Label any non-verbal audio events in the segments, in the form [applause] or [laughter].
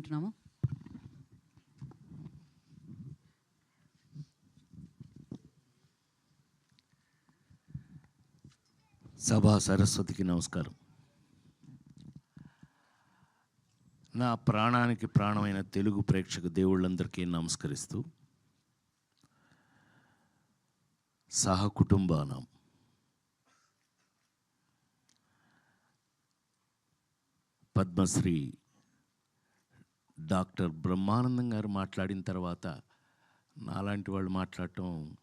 కోరుకుంటున్నాము సభా సరస్వతికి నమస్కారం. నా ప్రాణానికి ప్రాణమైన తెలుగు ప్రేక్షక దేవుళ్ళందరికీ నమస్కరిస్తూ సహకుటుంబానం. పద్మశ్రీ డాక్టర్ బ్రహ్మానందం గారు మాట్లాడిన తర్వాత నాలాంటి వాళ్ళు మాట్లాడటం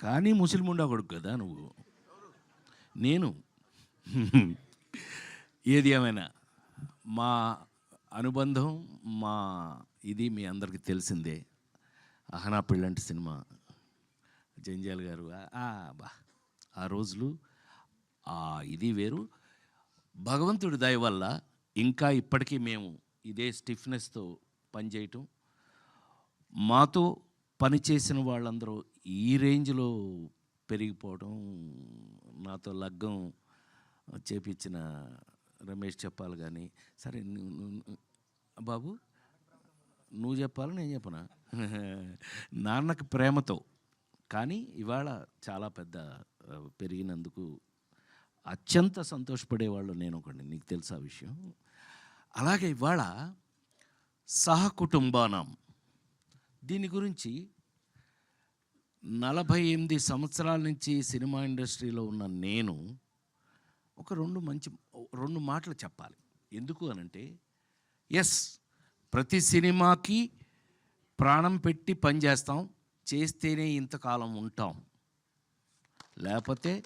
కానీ ముస్లిం ఉండకూడదు కదా నువ్వు. నేను. ఏది ఏమైనా. మా అనుబంధం మా ఇది మీ అందరికీ తెలిసిందే. అహనా పెళ్ళంటి సినిమా. జంజాల్ గారు బా. ఆ రోజులు ఆ ఇది వేరు. భగవంతుడి దయ వల్ల ఇంకా ఇప్పటికీ మేము ఇదే స్టిఫ్నెస్తో పనిచేయటం మాతో పనిచేసిన వాళ్ళందరూ ఈ రేంజ్లో పెరిగిపోవడం నాతో లగ్గం చేపించిన రమేష్ చెప్పాలి కానీ సరే బాబు నువ్వు చెప్పాలి నేను చెప్పనా? [laughs] నాన్నకి ప్రేమతో. కానీ ఇవాళ చాలా పెద్ద పెరిగినందుకు అత్యంత సంతోషపడేవాళ్ళు నేను ఒకటి నీకు తెలుసా ఆ విషయం? అలాగే ఇవాళ సహకుటుంబానం. దీని గురించి నలభై ఎనిమిది సంవత్సరాల నుంచి సినిమా ఇండస్ట్రీలో ఉన్న నేను ఒక రెండు మంచి రెండు మాటలు చెప్పాలి. ఎందుకు అనంటే ఎస్ ప్రతి సినిమాకి ప్రాణం పెట్టి పనిచేస్తాం చేస్తేనే ఇంతకాలం ఉంటాం. లేకపోతే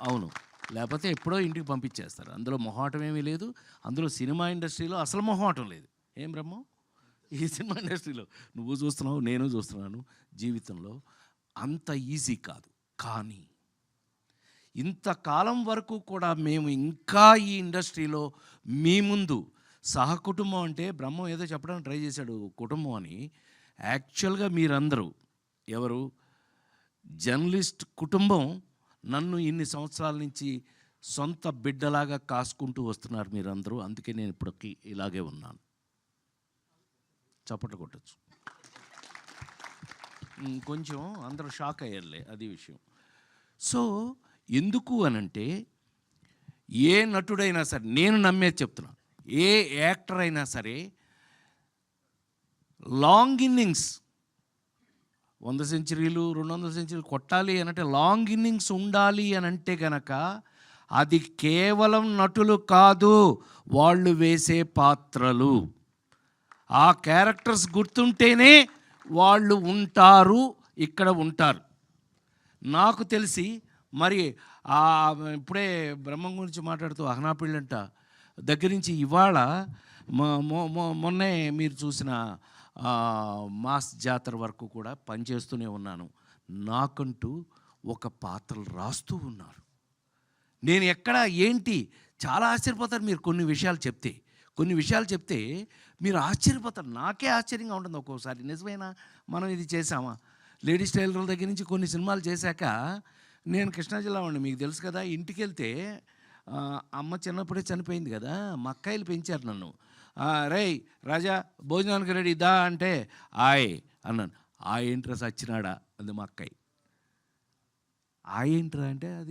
అవును. లేకపోతే ఎప్పుడో ఇంటికి పంపించేస్తారు. అందులో మొహాటం ఏమీ లేదు. అందులో సినిమా ఇండస్ట్రీలో అసలు మొహాటం లేదు. ఏం బ్రహ్మం? ఈ సినిమా ఇండస్ట్రీలో నువ్వు చూస్తున్నావు నేను చూస్తున్నాను జీవితంలో. అంత ఈజీ కాదు. కానీ ఇంతకాలం వరకు కూడా మేము ఇంకా ఈ ఇండస్ట్రీలో మీ ముందు సహకుటుంబం అంటే బ్రహ్మం ఏదో చెప్పడానికి ట్రై చేశాడు కుటుంబం అని. యాక్చువల్గా మీరందరూ ఎవరు? జర్నలిస్ట్ కుటుంబం నన్ను ఇన్ని సంవత్సరాల నుంచి సొంత బిడ్డలాగా కాసుకుంటూ వస్తున్నారు మీరందరూ. అందుకే నేను ఇప్పటికి ఇలాగే ఉన్నాను. చప్పట్లు కొట్టచ్చు. కొంచెం అందరూ షాక్ అయ్యారులే అది విషయం. సో ఎందుకు అనంటే ఏ నటుడైనా సరే నేను నమ్మేది చెప్తున్నా ఏ యాక్టర్ అయినా సరే లాంగ్ ఇన్నింగ్స్ వంద సెంచరీలు రెండు వందల సెంచరీలు కొట్టాలి అనంటే లాంగ్ ఇన్నింగ్స్ ఉండాలి అని అంటే కనుక అది కేవలం నటులు కాదు వాళ్ళు వేసే పాత్రలు. ఆ క్యారెక్టర్స్ గుర్తుంటేనే వాళ్ళు ఉంటారు ఇక్కడ ఉంటారు. నాకు తెలిసి మరి ఇప్పుడే బ్రహ్మం గురించి మాట్లాడుతూ అహనాపిళ్ళంట. దగ్గర నుంచి ఇవాళ మొ- మొన్నే మీరు చూసిన మాస్ జాతర వరకు కూడా పనిచేస్తూనే ఉన్నాను. నాకంటూ ఒక పాత్రలు రాస్తూ ఉన్నారు. నేను ఎక్కడ ఏంటి? చాలా ఆశ్చర్యపోతారు మీరు కొన్ని విషయాలు చెప్తే. కొన్ని విషయాలు చెప్తే మీరు ఆశ్చర్యపోతారు. నాకే ఆశ్చర్యంగా ఉంటుంది ఒక్కోసారి. నిజమేనా? మనం ఇది చేసామా లేడీస్ టైలర్ల దగ్గర నుంచి కొన్ని సినిమాలు చేశాక నేను కృష్ణా జిల్లా ఉండి మీకు తెలుసు కదా ఇంటికి వెళ్తే అమ్మ చిన్నప్పుడే చనిపోయింది కదా మా అక్కాయిలు పెంచారు నన్ను. ఆ, రేయ్ రాజా భోజనానికి రెడీ దా అంటే ఆయ్ అన్నాను. ఆ ఏంట్రా సచ్చినాడా? అంది మా అక్కయ్య. ఆ ఏంట్రా అంటే అది